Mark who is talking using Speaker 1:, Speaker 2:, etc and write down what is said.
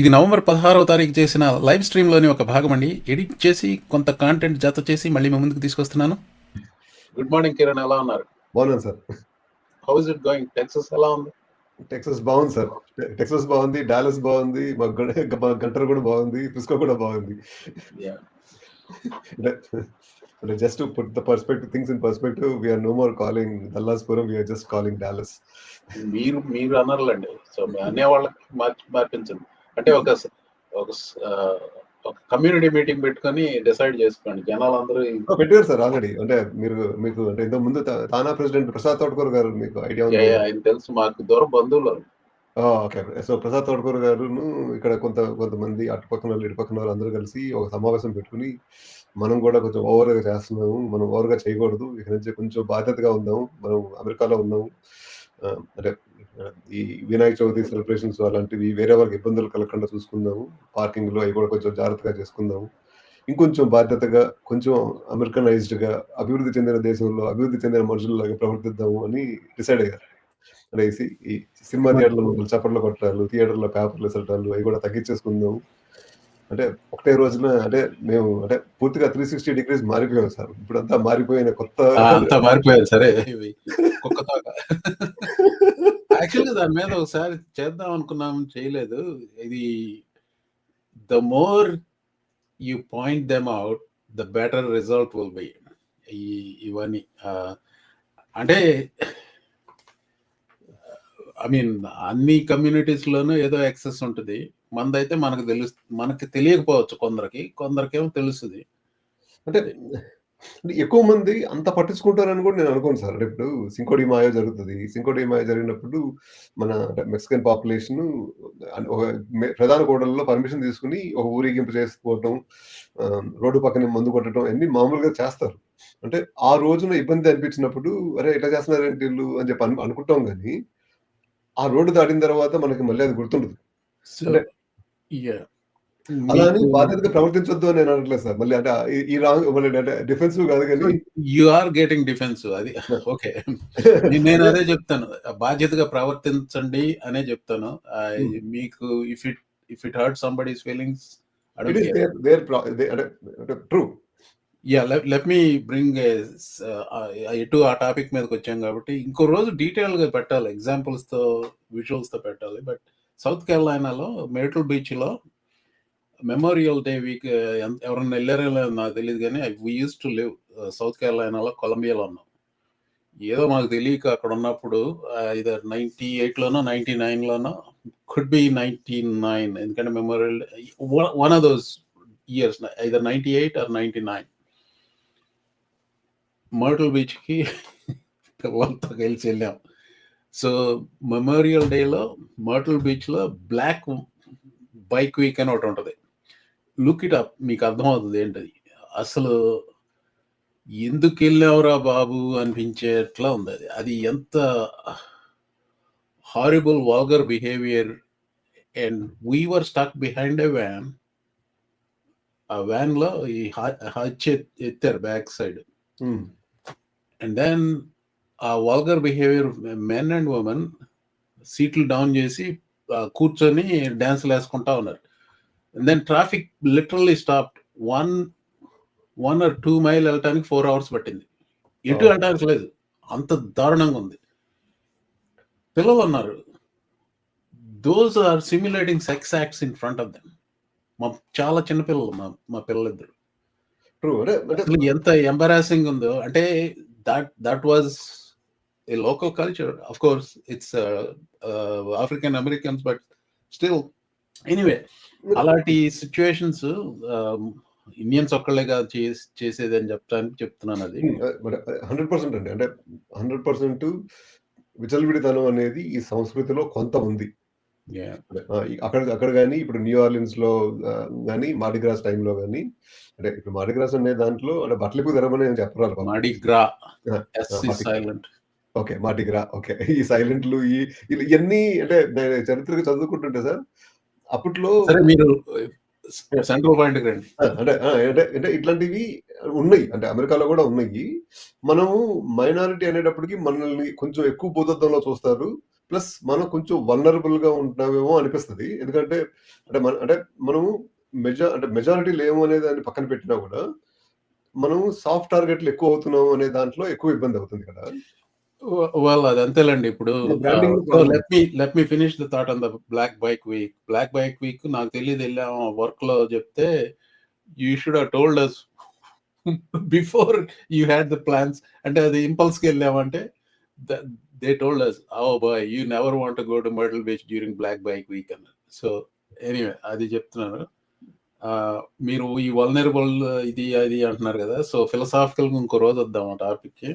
Speaker 1: ఇది నవంబర్ పదహారవ తారీఖు చేసిన లైవ్ స్ట్రీమ్లోని ఒక భాగం అండి. ఎడిట్ చేసి కొంత కాంటెంట్ జత చేసి మళ్ళీ మీ ముందుకు తీసుకొస్తున్నాను. గుడ్ మార్నింగ్ కిరణ్ ఎలా ఉన్నారు?
Speaker 2: బాగున్నాను sir.
Speaker 1: How is it going Texas ఎలా ఉంది?
Speaker 2: టెక్సస్ బాగుంది సార్. టెక్సస్ బాగుంది డాలస్ బాగుంది మా గంటర్ కూడా బాగుంది ఫ్రిస్కో కూడా బాగుంది. అంటే just put the perspective things in perspective we're no more calling దల్లాస్పురం we're just calling Dallas
Speaker 1: మీరు మీరు అనర్లండి సో మీ అనే వాళ్ళకి మార్చి మార్పించండి. అంటే ఒక ఒక కమ్యూనిటీ మీటింగ్ పెట్టుకొని డిసైడ్ చేసుకోండి. జనాలందరూ
Speaker 2: పెట్టారు సార్ ఆల్రెడీ. అంటే మీరు మీకు అంటే ఇంతకు ముందు తానా ప్రెసిడెంట్ ప్రసాద్ తోటకూర్ గారు మీకు ఐడియా ఉంది.
Speaker 1: ఆయన తెలుసు. మాకు దూరం బంధువులు
Speaker 2: ఓకే. సో ప్రసాద్ తోటకూర్ గారును ఇక్కడ కొంత కొంతమంది అటు పక్కన వాళ్ళు ఇటు పక్కన వాళ్ళు అందరూ కలిసి ఒక సమావేశం పెట్టుకుని మనం కూడా కొంచెం ఓవర్గా చేస్తున్నాము. మనం ఓవర్గా చేయకూడదు. ఇక్కడ నుంచి కొంచెం బాధ్యతగా ఉందాము. మనం అమెరికాలో ఉన్నాము. ఈ వినాయక చవితి సెలబ్రేషన్స్ అలాంటివి వేరే వాళ్ళకి ఇబ్బందులు కలగకుండా చూసుకుందాము. పార్కింగ్లో అవి కూడా కొంచెం జాగ్రత్తగా చేసుకుందాము. ఇంకొంచెం బాధ్యతగా కొంచెం అమెరికనైజ్డ్గా అభివృద్ధి చెందిన దేశంలో అభివృద్ధి చెందిన మనుషుల్లాగా ప్రవర్తిద్దాము అని డిసైడ్ అయ్యారు. అంటే ఈ సినిమా థియేటర్లో చప్పట్లు కొట్టాలు థియేటర్లో పేపర్లు వేసటాలు అవి కూడా తగ్గించేసుకుందాము. అంటే ఒకటే రోజున అంటే మేము అంటే పూర్తిగా త్రీ సిక్స్టీ డిగ్రీస్ మారిపోయాం సార్. ఇప్పుడంతా మారిపోయిన కొత్త
Speaker 1: అంతా మారిపోయారు సరే. కుక్కతోక. యాక్చువల్గా దాని మీద ఒకసారి చేద్దాం అనుకున్నాం చేయలేదు. ఇది the more you point them out the better result will be ఈ ఇవన్నీ అంటే ఐ మీన్ అన్ని కమ్యూనిటీస్ లోనూ ఏదో యాక్సెస్ ఉంటుంది. మనదైతే మనకు తెలుసు మనకి తెలియకపోవచ్చు కొందరికి కొందరికేమో తెలుస్తుంది.
Speaker 2: అంటే అంటే ఎక్కువ మంది అంత పట్టించుకుంటారని కూడా నేను అనుకోను సార్. అంటే ఇప్పుడు సింకోడి మాయ జరుగుతుంది. సింకోడి మాయ జరిగినప్పుడు మన మెక్సికన్ పాపులేషన్ ఒక ప్రధాన కూడలలో పర్మిషన్ తీసుకుని ఒక ఊరేగింపు చేసుకోవటం రోడ్డు పక్కన మందు కొట్టడం అన్ని మామూలుగా చేస్తారు. అంటే ఆ రోజున ఇబ్బంది అనిపించినప్పుడు అరే ఎట్లా చేస్తున్నారేంటి వీళ్ళు అని చెప్పి అను- అనుకుంటాం కానీ ఆ రోడ్డు దాటిన తర్వాత మనకి మళ్ళీ అది గుర్తుండదు. అంటే- బాధ్యతగా ప్రవర్తించొద్దు నేను అనట్లేదు సార్. మళ్ళీ అంటే ఈ- రాంగ్ అంటే డిఫెన్సివ్ కాదు కానీ
Speaker 1: యు ఆర్ గెటింగ్ డిఫెన్స్ అది. ఓకే నేను అదే చెప్తాను. బాధ్యతగా ప్రవర్తించండి అనే చెప్తాను.
Speaker 2: Hmm.
Speaker 1: మీకు if it if it hurt somebody's feelings
Speaker 2: true
Speaker 1: yeah let me bring ఎటు ఆ టాపిక్ మీదకి వచ్చాం కాబట్టి ఇంకో రోజు డీటెయిల్గా పెట్టాలి. ఎగ్జాంపుల్స్తో విజువల్స్తో పెట్టాలి. బట్ సౌత్ కెరళైనాలో మెరిటల్ బీచ్లో మెమోరియల్ డే వీక్ ఎవరన్నా వెళ్ళారో నాకు తెలియదు కానీ we use to live south కెరళైనాలో కొలంబియాలో ఉన్నాం. ఏదో మాకు తెలియక అక్కడ ఉన్నప్పుడు ఇది నైన్టీ ఎయిట్లోనో నైన్టీ నైన్లోనో కుడ్ బి నైంటీ నైన్ ఎందుకంటే memorial one of those years either ninety eight or ninety nine. Myrtle బీచ్కి పిల్లలతో కలిసి వెళ్ళాం. సో మెమోరియల్ డేలో మర్టల్ బీచ్లో బ్లాక్ బైక్ వీక్ అని ఒకటి ఉంటుంది. లుక్ ఇట్ అప్ మీకు అర్థమవుతుంది ఏంటది. అసలు ఎందుకు వెళ్ళావురా బాబు అనిపించేట్లా ఉంది అది. అది ఎంత horrible vulgar behaviour and we were stuck behind a van ఆ వ్యాన్లో ఈ హచ్ ఎత్తారు బ్యాక్ సైడ్ అండ్ దెన్ ఆ vulgar behaviour men and women సీట్లు డౌన్ చేసి కూర్చొని డ్యాన్స్లు వేసుకుంటా ఉన్నారు. Then traffic literally stop one one or two mile వెళ్ళటానికి ఫోర్ అవర్స్ పట్టింది. ఎటు
Speaker 2: Oh.
Speaker 1: వెళ్ళటానికి లేదు. అంత దారుణంగా ఉంది. పిల్లలు ఉన్నారు those are simulating sex acts in front of them మా చాలా చిన్న పిల్లలు మా మా పిల్లలిద్దరు. ఎంత ఎంబరాసింగ్ ఉందో అంటే that that was a local culture of course it's African Americans but still anyway అలాంటి సిచ్యువేషన్స్ ఇండియన్స్ ఒక్కళ్ళే కాదు చేసేది అని చెప్తాను చెప్తున్నాను అది.
Speaker 2: హండ్రెడ్ పర్సెంట్ అండి. అంటే హండ్రెడ్ పర్సెంట్ విచలవిడితనం అనేది ఈ సంస్కృతిలో కొంత ఉంది అక్కడ అక్కడ కానీ ఇప్పుడు న్యూ ఆర్లిన్స్లో కానీ మాడిగ్రాస్ టైంలో కానీ అంటే ఇప్పుడు మాడిగ్రాస్ అనే దాంట్లో అంటే బట్టలకు తెరమని చెప్పరాలి పాపం.
Speaker 1: మాడి గ్రా
Speaker 2: ఆ,
Speaker 1: ఎస్
Speaker 2: ఆ, మాడి-
Speaker 1: సైలెంట్
Speaker 2: ఓకే. ఓకే ఈ సైలెంట్లు ఈ ఇలా ఇవన్నీ అంటే నేను చరిత్రగా చదువుకుంటుంటే సార్ అప్పట్లో
Speaker 1: మీరు సెంట్రల్ పాయింట్ రండి.
Speaker 2: అంటే అంటే అంటే ఇట్లాంటివి ఉన్నాయి. అంటే అమెరికాలో కూడా ఉన్నాయి. మనము మైనారిటీ అనేటప్పటికి మనల్ని కొంచెం ఎక్కువ భూతత్వంలో చూస్తారు. ప్లస్ మనం కొంచెం వల్నరబుల్‌గా ఉంటున్నామేమో అనిపిస్తది. ఎందుకంటే అంటే మన అంటే మనము మెజా అంటే మెజారిటీ లేము అనే దాన్ని పక్కన పెట్టినా గూడా, మనం సాఫ్ట్ టార్గెట్‌లు ఎక్కువ అవుతున్నాము అనే దాంట్లో ఎక్కువ ఇబ్బంది అవుతుంది కదా!
Speaker 1: వ వెల్ అది అంతేలెండి. ఇప్పుడు. Let me let me finish the thought on the black bike week. Black bike week నాకు తెలీదు ఎళ్ళాము వర్క్‌లో చెప్తే, you should told us before you had the plans అంటే అది ఇంపల్స్‌గా ఎళ్ళామంటే the they told us oh boy you never want go to Myrtle Beach during black bike week అన్నారు. So anyway అది చెప్తున్నాను. ఆహ్, మీరు ఈ వల్నరబుల్ ఇది అది అంటున్నారు కదా! సో ఫిలాసాఫికల్‌గా ఇంకో రోజు వద్దాం ఆ టాపిక్‌కి.